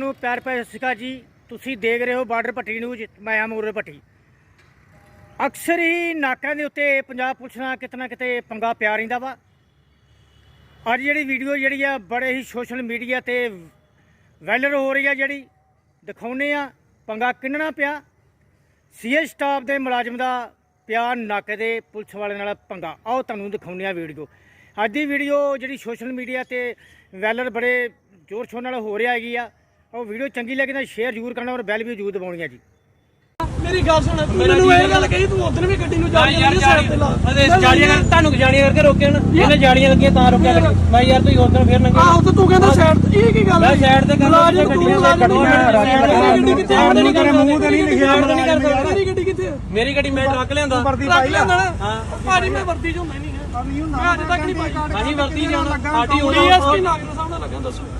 ਨੂੰ ਪਿਆਰ ਭਰੀ ਸਤਿ ਸ਼੍ਰੀ ਅਕਾਲ ਜੀ। ਤੁਸੀਂ ਦੇਖ ਰਹੇ ਹੋ ਬਾਰਡਰ ਪੱਟੀ ਨਿਊਜ਼, ਮੈਂ ਆ ਮੂਰੇ ਪੱਟੀ ਅਕਸਰ ਹੀ ਨਾਕਿਆਂ ਦੇ ਉੱਤੇ ਪੰਜਾਬ ਪੁਲਿਸ ਨਾਲ ਕਿਤਨਾ ਕਿਤੇ ਪੰਗਾ ਪਿਆ ਰਹਿੰਦਾ ਵਾ। ਅੱਜ ਜਿਹੜੀ ਵੀਡੀਓ ਜਿਹੜੀ ਆ, ਬੜੇ ਹੀ ਸੋਸ਼ਲ ਮੀਡੀਆ ਤੇ ਵਾਇਰਲ ਹੋ ਰਹੀ ਆ ਜਿਹੜੀ। ਦਿਖਾਉਨੇ ਆ, ਪੰਗਾ ਕਿੰਨਣਾ ਪਿਆ। ਸੀਏ ਸਟਾਫ ਦੇ ਮੁਲਾਜ਼ਮ ਦਾ ਪਿਆ ਨਾਕੇ ਦੇ ਪੁਲਿਸ ਵਾਲੇ ਨਾਲ ਪੰਗਾ। ਆਓ ਤੁਹਾਨੂੰ ਦਿਖਾਉਂਦੇ ਆ ਵੀਡੀਓ। ਅੱਜ ਦੀ ਵੀਡੀਓ ਜਿਹੜੀ ਸੋਸ਼ਲ ਮੀਡੀਆ ਤੇ ਵਾਇਰਲ ਬੜੇ ਜ਼ੋਰ ਸ਼ੋਰ ਨਾਲ ਹੋ ਰਿਹਾ ਹੈਗੀ ਆ। ਉਹ ਵੀਡੀਓ ਚੰਗੀ ਲੱਗੇ ਤਾਂ ਸ਼ੇਅਰ ਜ਼ਰੂਰ ਕਰਨਾ ਔਰ ਬੈਲ ਵੀ ਜ਼ਰੂਰ ਦਬਾਉਣੀ ਆ ਜੀ। ਮੇਰੀ ਗੱਲ ਸੁਣ ਤੂੰ ਮੈਨੂੰ ਇਹ ਗੱਲ ਕਹੀ ਤੂੰ ਉਦੋਂ ਵੀ ਗੱਡੀ ਨੂੰ ਜਾ ਯਾਰ ਜਾਲੀ ਅਦੇ ਜਾਲੀਆਂ ਕਰ ਤੁਹਾਨੂੰ ਜਾਲੀਆਂ ਕਰਕੇ ਰੋਕਿਆ ਨਾ। ਇਹਨੇ ਜਾਲੀਆਂ ਲੱਗੀਆਂ ਤਾਂ ਰੋਕਿਆ ਲੱਗੀ ਮੈਂ ਯਾਰ ਤੁਸੀਂ ਉਧਰ ਫੇਰ ਲੰਘੇ ਆਹੋ ਤੇ ਤੂੰ ਕਹਿੰਦਾ ਸਾਈਡ ਤੇ ਇਹ ਕੀ ਗੱਲ ਮੈਂ ਸਾਈਡ ਤੇ ਕਰ ਤੂੰ ਤੂੰ ਗੱਡੀ ਕਿੱਥੇ ਆ? ਨਹੀਂ ਕਰ ਮੂੰਹ ਤੇ ਨਹੀਂ ਲਿਖਿਆ ਨਹੀਂ ਕਰ ਸਕਦਾ ਮੇਰੀ ਗੱਡੀ ਕਿੱਥੇ? ਮੇਰੀ ਗੱਡੀ ਮੈਂ ਟਰੱਕ ਲਿਆਂਦਾ। ਰੱਖ ਲਿਆਂਦਾ ਨਾ। ਭਾਜੀ ਮੈਂ ਵਰਦੀ ਚ ਹੁੰਦਾ ਹੀ ਨਹੀਂ ਹੈ ਮੈਂ ਅੱਜ ਤੱਕ ਨਹੀਂ ਪਾਈ। ਅਸੀਂ ਵਰਤੀ ਜਾਣਾ ਸਾਡੀ ਹੋਣੀ ਡੀਐਸਪੀ ਨਾਗਰ ਸਾਹਿਬ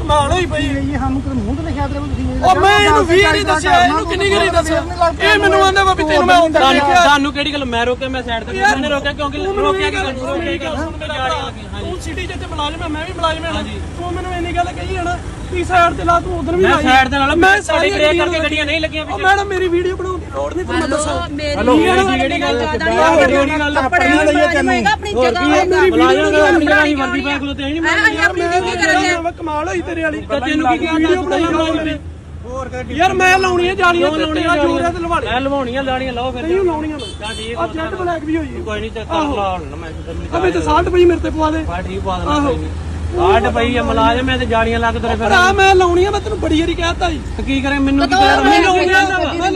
ਕਮਾਲ ਹੋਈ ਪਈ। ਇਹ ਸਾਨੂੰ ਕਿ ਮੂੰਹ ਤੇ ਲਿਖਿਆ ਤੇ ਤੁਸੀਂ ਉਹ ਮੈਂ ਇਹਨੂੰ ਵੀ ਨਹੀਂ ਦੱਸਿਆ ਇਹਨੂੰ ਕਿੰਨੀ ਗਰੀ ਦੱਸਿਆ। ਇਹ ਮੈਨੂੰ ਆਂਦਾ ਵਾ ਵੀ ਤੈਨੂੰ ਮੈਂ ਹੁੰਦਾ ਤੁਹਾਨੂੰ ਦੇਖਿਆ। ਤੁਹਾਨੂੰ ਕਿਹੜੀ ਗੱਲ ਮੈਂ ਰੋਕਿਆ ਮੈਂ ਸਾਈਡ ਤੇ ਨੇ ਰੋਕਿਆ ਕਿਉਂਕਿ ਰੋਕਿਆ ਕਿ ਗੱਲ ਰੋਕਿਆ ਤੂੰ ਸਿਟੀ ਜਿੱਤੇ ਮੁਲਾਜ਼ਮ ਹੈ ਮੈਂ ਵੀ ਮੁਲਾਜ਼ਮ ਹਾਂ ਤੂੰ ਮੈਨੂੰ ਇੰਨੀ ਗੱਲ ਕਹੀ ਹੈ ਨਾ ਤੀ ਸਾਈਡ ਤੇ ਲਾ ਤੂੰ ਉਧਰ ਵੀ ਮੈਂ ਲਾਈ। ਸਾਈਡ ਦੇ ਨਾਲ ਮੈਂ ਮੈਂ ਸਾਡੀ ਬ੍ਰੇਕ ਕਰਕੇ ਗੱਡੀਆਂ ਨਹੀਂ ਲੱਗੀਆਂ ਉਹ ਮੈਡਮ ਮੇਰੀ ਵੀਡੀਓ ਬਣਾਉਣ ਦੀ ਲੋੜ ਨਹੀਂ ਤੁਹਾਨੂੰ ਮੈਂ ਦੱਸਾਂ। ਹਲੋ ਕਿਹੜੀ ਗੱਲ ਕਿਹੜੀ ਗੱਲ ਆਪਣੀ ਜਗ੍ਹਾ ਹੋਏਗਾ ਬੁਲਾਇਆ ਗਿਆ ਆਪਣੀ ਜਗ੍ਹਾ ਹੀ ਵਰਦੀ ਪਾ ਖਲੋਤੇ ਨਹੀਂ ਅਸੀਂ ਆਪਣੀ ਡਿਊਟੀ ਕਰਨ ਦੇ ਮੈਂ ਕਮਾਲ ਹੋਈ ਤੇਰੇ ਵਾਲੀ। ਤੈਨੂੰ ਕੀ ਕਿਹਾ ਵੀਡੀਓ ਬਣਾਈ ਜਾਣੀ ਯਾਰ ਮੈਂ ਲਾਉਣੀਆਂ ਜਾਲੀਆਂ ਤੇ ਤੇਰਾ ਜੋਰ ਹੈ ਤੇ ਲਵਾ ਲੈ ਮੈਂ ਲਵਾਉਣੀਆਂ ਲਾਣੀਆਂ ਲਾਓ ਫਿਰ। ਨਹੀਂ ਲਾਉਣੀਆਂ ਮੈਂ। ਤਾਂ ਠੀਕ ਆ ਜੈਟ ਬਲੈਕ ਵੀ ਹੋਈ। ਕੋਈ ਨਹੀਂ ਚੱਕਰ ਲਾ ਹੁਣ ਮੈਂ ਨਹੀਂ ਅਬੇ ਤੇ 60 ਪਈ ਮੇਰੇ ਤੇ ਪਵਾ ਦੇ। ਬਾ ਠੀਕ ਪਾ ਦੇਣਾ ਕੋਈ ਨਹੀਂ ਆਟ ਪਈ ਆ ਮਲਾਜਮ ਐ ਤੇ ਜਾਲੀਆਂ ਲੱਗ ਤੇਰੇ ਫਿਰ ਭਰਾ ਮੈਂ ਲਾਉਣੀਆਂ ਮੈਂ ਤੈਨੂੰ ਬੜੀ ਵਾਰੀ ਕਹਿਤਾ ਜੀ ਤੇ ਕੀ ਕਰੇ ਮੈਨੂੰ ਕੀ ਕਰੇ ਮੈਂ ਲਾਉਣੀਆਂ ਮੈਂ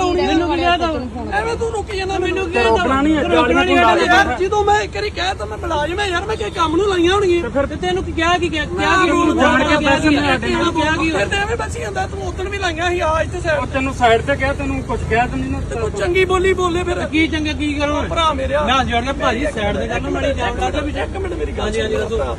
ਲਾਉਣੀਆਂ ਮੈਨੂੰ ਕੀ ਕਹਿ ਤਾ ਐਵੇਂ ਤੂੰ ਰੁਕੀ ਜਾਂਦਾ ਮੈਨੂੰ ਕੀ ਰੋਕਣਾ ਨਹੀਂ ਹੈ, ਰੋਕਣਾ ਨਹੀਂ ਜਾਲੀਆਂ ਹੈ ਯਾਰ ਜਦੋਂ ਮੈਂ ਇੱਕ ਵਾਰੀ ਕਹਿ ਤਾ ਮੈਂ ਮੁਲਾਜ਼ਮ ਹੈ ਯਾਰ ਮੈਂ ਕਿ ਕੰਮ ਨੂੰ ਲਾਈਆਂ ਹੋਣਗੀਆਂ। ਫਿਰ ਤੇ ਤੈਨੂੰ ਕੀ ਕਿਹਾ ਕੀ ਕਿਹਾ? ਕਿਹਾ ਕੀ ਰੂਲ ਜਾਣ ਕੇ ਪੈਸੇ ਨਹੀਂ ਹਟੇ ਕਿਹਾ ਕੀ ਫਿਰ ਤੇ ਐਵੇਂ ਬਚੀ ਜਾਂਦਾ ਤੂੰ ਉਦੋਂ ਵੀ ਲਾਈਆਂ ਸੀ ਆ ਇੱਥੇ ਸਾਈਡ ਤੈਨੂੰ ਸਾਈਡ ਤੇ ਕਿਹਾ ਤੈਨੂੰ ਕੁਝ ਕਿਹਾ ਤੈਨੂੰ ਨਾ ਤੇ ਤੂੰ ਚੰਗੀ ਬੋਲੀ ਬੋਲੇ ਫਿਰ। ਕੀ ਚੰਗਾ ਕੀ ਕਰੋ? ਭਰਾ ਮੇਰਿਆ ਨਾ ਜੋੜ ਕੇ ਭਾਜੀ ਸਾਈਡ ਤੇ ਕਰ ਮੜੀ ਜਾ ਕਰਦਾ ਵੀ ਇੱਕ ਮਿੰਟ ਮੇਰੀ ਗੱਲ ਹਾਂਜੀ, ਹਾਂਜੀ, ਦੱਸੋ।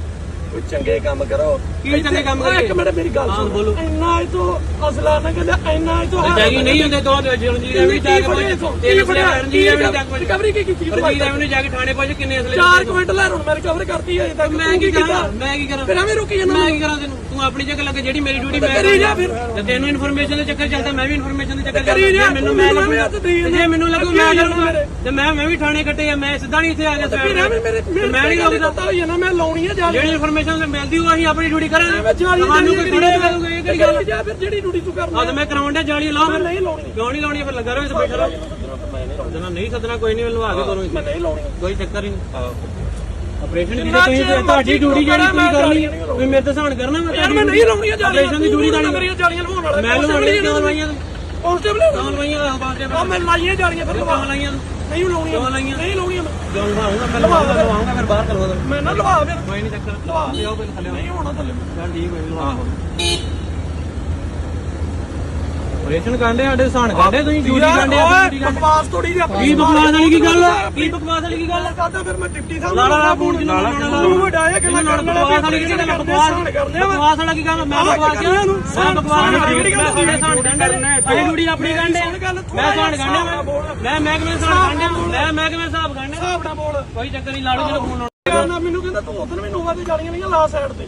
ਕੋਈ ਚੰਗੇ ਕੰਮ ਕਰੋ। ਕੀ ਚੰਗੇ ਕੰਮ ਓਏ, ਇੱਕ? ਮਿੰਟ ਮੇਰੀ ਗੱਲ ਹਾਂ, ਸੁਣ। ਬੋਲੋ। ਇੰਨਾ ਇਹ ਤੋਂ ਅਸਲਾ ਨਾ ਕਹਿੰਦਾ ਇੰਨਾ ਇਹ ਤੋਂ ਜਾਗੀ ਨਹੀਂ ਹੁੰਦੇ ਦੋ ਜਲਨ ਜੀ ਰਵੀ ਜਾ ਕੇ ਪਹੁੰਚ ਫੜਿਆ ਰਣਜੀਤ ਰਵੀ ਜਾ ਕੇ ਰਿਕਵਰੀ ਕੀ ਕੀਤੀ ਰਣਜੀਤ ਰਵੀ ਨੇ ਜਾ ਕੇ ਥਾਣੇ ਪਹੁੰਚ ਕਿੰਨੇ ਅਸਲੇ ਚਾਰ ਕੁਇੰਟ ਲੈ ਹੁਣ ਮੈਂ ਰਿਕਵਰ ਕਰਤੀ ਹੈ ਤੱਕ। ਮੈਂ ਕੀ ਕਰਾਂ? ਮੈਂ ਕੀ ਕਰਾਂ? ਫਿਰ ਐਵੇਂ ਰੁਕੀ ਜਾਂਦਾ ਮੈਂ ਕੀ ਕਰਾਂ ਤੈਨੂੰ? ਤੂੰ ਆਪਣੀ ਜਗ੍ਹਾ ਲੱਗੇ ਜਿਹੜੀ ਮੇਰੀ ਡਿਊਟੀ ਮੈਂ ਕਰੀ ਜਾ ਫਿਰ। ਤੇ ਤੈਨੂੰ ਇਨਫੋਰਮੇਸ਼ਨ ਦੇ ਚੱਕਰ ਚੱਲਦਾ ਮੈਂ ਵੀ ਇਨਫੋਰਮੇਸ਼ਨ ਦੇ ਚੱਕਰ ਕਰੀ ਚੱਲਦਾ। ਜਾ, ਜੇ ਮੈਨੂੰ ਤੂੰ ਮੈਂ ਮੈਨੂੰ ਲੱਗੂ ਤੇ ਜੇ ਮੈਨੂੰ ਲੱਗੂ ਮੈਂ ਆ ਮੇਰੇ। ਤੇ ਮੈਂ ਮੈਂ ਵੀ ਥਾਣੇ ਕੱਟੇ ਆ ਮੈਂ ਸਿੱਧਾ ਨਹੀਂ ਇੱਥੇ ਆ ਗਿਆ ਫਿਰ ਐਵੇਂ ਮੇਰੇ ਮੈਂ ਨਹੀਂ ਪਤਾ ਹੋਈ ਨਾ ਮੈਂ ਲਾਉਣੀ ਹੈ ਜਾ ਜਿਹੜੀ ਇਨਫੋਰਮੇਸ਼ਨ ਮਿਲਦੀ ਉਹ ਅਸੀਂ ਆਪਣੀ ਡਿਊਟੀ ਕਰਾਂਗੇ। ਮੈਂ ਜਾਲੀ ਤੁਹਾਨੂੰ ਕੋਈ ਥੋੜੇ ਲੱਗੂਗਾ ਇਹ ਕਿਹੜੀ ਗੱਲ? ਜਾ ਫਿਰ ਜਿਹੜੀ ਡਿਊਟੀ ਤੂੰ ਕਰਨਾ ਆ ਤੇ ਮੈਂ ਕਰਾਉਣ ਡਿਆ ਜਾਲੀ ਲਾਓ ਫਿਰ ਨਹੀਂ ਲਾਉਣੀ। ਕਿਉਂ ਨਹੀਂ ਲਾਉਣੀ ਫਿਰ ਲੱਗਾ ਰਹੋ ਇੱਥੇ ਬੈਠਾ ਰਹੋ ਸੱਦਣਾ ਨਹੀਂ ਸੱਦਣਾ ਕੋਈ ਨਹੀਂ ਲਵਾ ਕੇ ਕਰੋ ਮੈਂ ਨਹੀਂ ਲਾਉਣੀ। ਕੋਈ ਚੱਕਰ ਹੀ ਨਹੀਂ। ਆਪਰੇਸ਼ਨ ਦੀ ਤੁਸੀਂ ਤੁਹਾਡੀ ਡਿਊਟੀ ਜਿਹੜੀ ਤੁਸੀਂ ਕਰਨੀ ਤੁਸੀਂ ਮੇਰੇ ਤੇ ਸਹਾਨ ਕਰਨਾ ਮੈਂ ਯਾਰ ਮੈਂ ਨਹੀਂ ਲਾਉਣੀਆਂ ਜਾਲੀਆਂ ਆਪਰੇਸ਼ਨ ਦੀ ਡਿਊਟੀ ਮੇਰੀਆਂ ਤੁਹਾਡੀ ਜਾਲੀਆਂ ਲਵਾਉਣ ਵਾਲਾ। ਮੈਂ ਲਵਾਉਣੀ ਕਿਉਂ ਲਵਾਈਆਂ? ਕਾਂਸਟੇਬਲ ਲਵਾਈਆਂ ਬਾਅਦ ਆ ਮੈਂ ਲਾਈਆਂ ਜਾਲੀਆਂ ਫਿਰ ਲਵਾ। ਲਾਈਆਂ? ਨਹੀਂ ਲਾਉਣੀਆਂ? ਨਹੀਂ ਲਾਉਣੀਆਂ ਲਵਾਉਂਗਾ ਮੈਂ ਲਵਾਉਂਗਾ ਲਵਾਉਂਗਾ ਫਿਰ। ਬਾਹਰ ਕਰਵਾ ਦੋ ਮੈਂ ਨਾ ਲਵਾ ਫਿਰ। ਕੋਈ ਨਹੀਂ ਚੱਕਰ। ਲਵਾ। ਲਿਆਓ ਪਹਿਲਾਂ ਥੱਲੇ ਨਹੀਂ ਹੋਣਾ ਥੱਲੇ। ਚੱਲ ਠੀਕ ਹੋਈ ਲਵਾ ਆਪਰੇਸ਼ਨ ਕਾਂਡੇ ਸਾਡੇ ਸਹਾਨ ਕਾਂਡੇ ਤੁਸੀਂ ਡਿਊਟੀ ਕਾਂਡੇ ਓਏ ਬਕਵਾਸ ਥੋੜੀ ਜਿਹੀ ਆਪਣੀ। ਕੀ ਬਕਵਾਸ ਵਾਲੀ ਕੀ ਗੱਲ? ਆ ਕੀ ਬਕਵਾਸ ਵਾਲੀ ਕੀ ਗੱਲ? ਆ ਕਰਦਾ ਫਿਰ ਮੈਂ ਡਿਪਟੀ ਸਾਹਿਬ ਲਾ ਲਾ ਲਾ ਫੋਨ ਜਿੰਨਾ ਲਾਉਣਾ ਤੂੰ ਵੱਡਾ ਹੈ ਕਿ ਮੈਂ ਕਰਨ ਵਾਲਾ ਬਕਵਾਸ ਵਾਲੀ ਕੀ ਗੱਲ ਬਕਵਾਸ ਕਰਦੇ ਆ ਬਕਵਾਸ ਵਾਲਾ ਕੀ ਗੱਲ ਮੈਂ ਬਕਵਾਸ ਕਿਹਾ ਇਹਨੂੰ ਮੈਂ ਬਕਵਾਸ ਨਹੀਂ ਗੱਲ ਸਾਡੇ ਸਾਨ ਗੰਢੇ ਅਸੀਂ ਡਿਊਟੀ ਆਪਣੀ ਗੰਢੇ ਮੈਂ ਸਾਨ ਗੰਢੇ ਮੈਂ ਮੈਂ ਕਿਵੇਂ ਸਾਨ ਗੰਢੇ ਮੈਂ ਮੈਂ ਕਿਵੇਂ ਹਿਸਾਬ ਗੰਢੇ ਹਿਸਾਬ ਨਾਲ ਬੋਲ। ਕੋਈ ਚੱਕਰ ਨਹੀਂ ਲਾੜੂ ਜਿਹੜਾ ਫੋਨ ਲਾਉਣਾ। ਨਾ ਮੈਨੂੰ ਕਹਿੰਦਾ ਤੂੰ ਉਧਰ ਵੀ ਤੇ ਜਾਲੀਆਂ ਲਈਆਂ ਲਾ ਸਾਈਡ ਤੇ।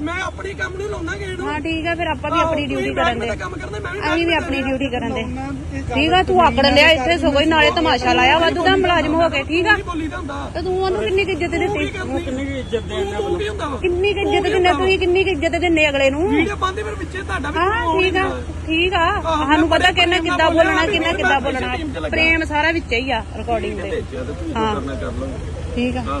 ਮੈਂ ਆਪਣੀ ਕੰਮ ਨੂੰ ਲਾਉਣਾ ਗੇੜ ਹਾਂ ਠੀਕ ਆ ਫਿਰ ਆਪਾਂ ਵੀ ਆਪਣੀ ਡਿਊਟੀ ਕਰਨ ਦੇ। ਕੰਮ ਮੈਂ ਵੀ ਅਸੀਂ ਵੀ ਆਪਣੀ ਡਿਊਟੀ ਕਰਨ ਦੇ। ਠੀਕ ਆ ਤੂੰ ਆਕੜ ਲਿਆ ਇੱਥੇ ਸਗੋਂ ਹੀ ਨਾਲੇ ਤਮਾਸ਼ਾ ਲਾਇਆ ਵਾਧੂ ਦਾ ਮੁਲਾਜ਼ਮ ਹੋ ਕੇ ਠੀਕ ਆ? ਤੇ ਤੂੰ ਉਹਨੂੰ ਕਿੰਨੀ ਕੁ ਇੱਜ਼ਤ ਦਿੱਤੀ? ਕਿੰਨੀ ਵੀ ਇੱਜ਼ਤ ਦੇਣਾ ਕੀ ਕਿੰਨੀ ਕੁ ਇੱਜ਼ਤ ਦਿੰਦੇ ਤੁਸੀਂ? ਕਿੰਨੀ ਕੁ ਇੱਜ਼ਤ ਦਿੰਦੇ ਅਗਲੇ ਨੂੰ? ਵੀਡੀਓ ਬੰਦੇ ਫਿਰ ਵਿੱਚੇ ਤੁਹਾਡਾ ਵੀ ਹਾਂ ਠੀਕ ਆ ਠੀਕ ਆ। ਸਾਨੂੰ ਪਤਾ ਕਿੰਨਾ ਕਿੱਦਾਂ ਬੋਲਣਾ ਕਿੰਨਾ ਕਿੱਦਾਂ ਬੋਲਣਾ। ਪ੍ਰੇਮ ਸਾਰਾ ਵਿੱਚ ਹੀ ਆ ਰਿਕਾਰਡਿੰਗ ਦੇ। ਹਾਂ। ਠੀਕ ਆ।